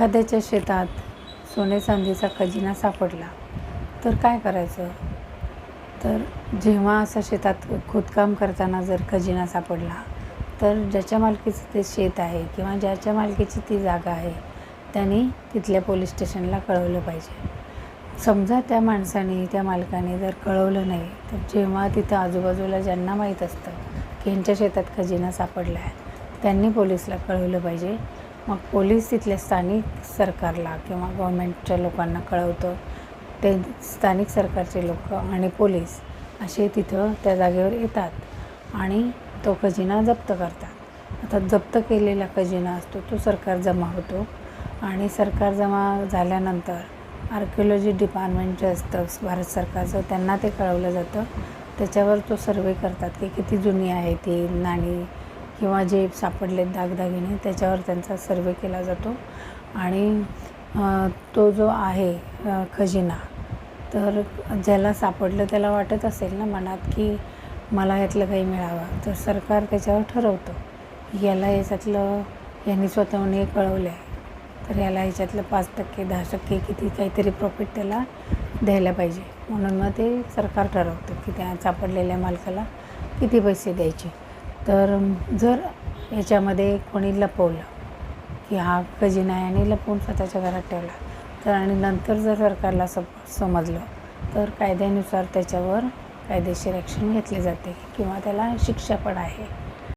एखाद्याच्या शेतात सोने चांदीचा खजिना सापडला तर काय करायचं? तर जेव्हा असं शेतात खोदकाम करताना जर खजिना सापडला तर ज्याच्या मालकीचं ते शेत आहे किंवा ज्याच्या मालकीची ती जागा आहे त्यांनी तिथल्या पोलीस स्टेशनला कळवलं पाहिजे. समजा त्या माणसाने त्या मालकाने जर कळवलं नाही तर जेव्हा तिथं आजूबाजूला ज्यांना माहीत असतं की ह्यांच्या शेतात खजिना सापडला आहे त्यांनी पोलिसला कळवलं पाहिजे मग पोलीस तिथल्या स्थानिक सरकारला किंवा गव्हर्मेंटच्या लोकांना कळवतं. ते स्थानिक सरकारचे लोक आणि पोलीस असे तिथं त्या जागेवर येतात आणि तो खजिना जप्त करतात. आता जप्त केलेला खजिना असतो तो सरकार जमा होतो आणि सरकार जमा झाल्यानंतर आर्किओलॉजी डिपार्टमेंट जे असतं भारत सरकारचं त्यांना ते कळवलं जातं. त्याच्यावर तो सर्वे करतात की किती जुनी आहे ती नाणी किंवा जे सापडले दागदागिने त्याच्यावर त्यांचा सर्वे केला जातो. आणि तो जो आहे खजिना तर ज्याला सापडलं त्याला वाटत असेल ना मनात की मला यातलं काही मिळावं तर सरकार त्याच्यावर ठरवतं. याला याच्यातलं यांनी स्वतःहून कळवलं आहे तर याला याच्यातलं पाच टक्के दहा टक्के किती काहीतरी प्रॉफिट त्याला द्यायला पाहिजे. म्हणून मग ते सरकार ठरवतं की त्या सापडलेल्या मालकाला किती पैसे द्यायचे. तर जर याच्यामध्ये कोणी लपवलं की हा खजिना आहे आणि लपवून स्वतःच्या घरात ठेवला तर आणि नंतर जर सरकारला सप समजलं तर कायद्यानुसार त्याच्यावर कायदेशीर ॲक्शन घेतली जाते किंवा त्याला शिक्षा पण आहे.